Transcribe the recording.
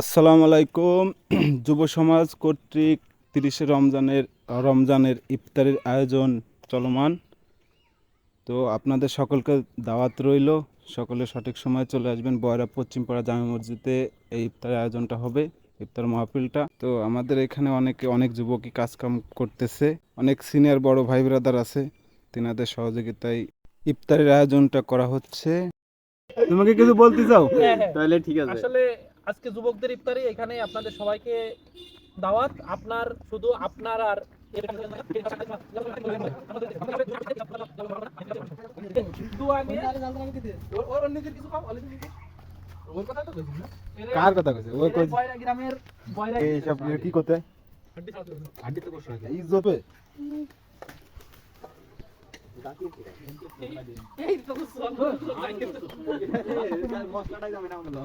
আসসালামু আলাইকুম। যুব সমাজ কর্তৃক তিরিশে রমজানের রমজানের ইফতারের আয়োজন চলমান। তো আপনাদের সকলকে দাওয়াত রইল। সকলে সঠিক সময়ে চলে আসবেন। বয়রা পশ্চিমপাড়া জামে মসজিদে এই ইফতারের আয়োজনটা হবে ইফতার মাহফিলটা। তো আমাদের এখানে অনেকে অনেক যুবকই কাজকাম করতেছে। অনেক সিনিয়র বড় ভাই ব্রাদার আছে তিনাদের সহযোগিতায় ইফতারের আয়োজনটা করা হচ্ছে। তোমাকে কিছু বলতে চাও? হ্যাঁ, হ্যাঁ। তাহলে ঠিক আছে। আসলে আজকে যুবকদের ইফতারি এখানে আপনাদের সবাইকে দাওয়াত। আপনার শুধু আপনার আর কার কথা কইছে? ওই কইছে। বয়রা গ্রামের বয়রা- এই সব কি করতে? হাড্ডি চালাতে হবে। হাড্ডি তো বসে আছে। ইজ্জতে? এই যাবে চলো।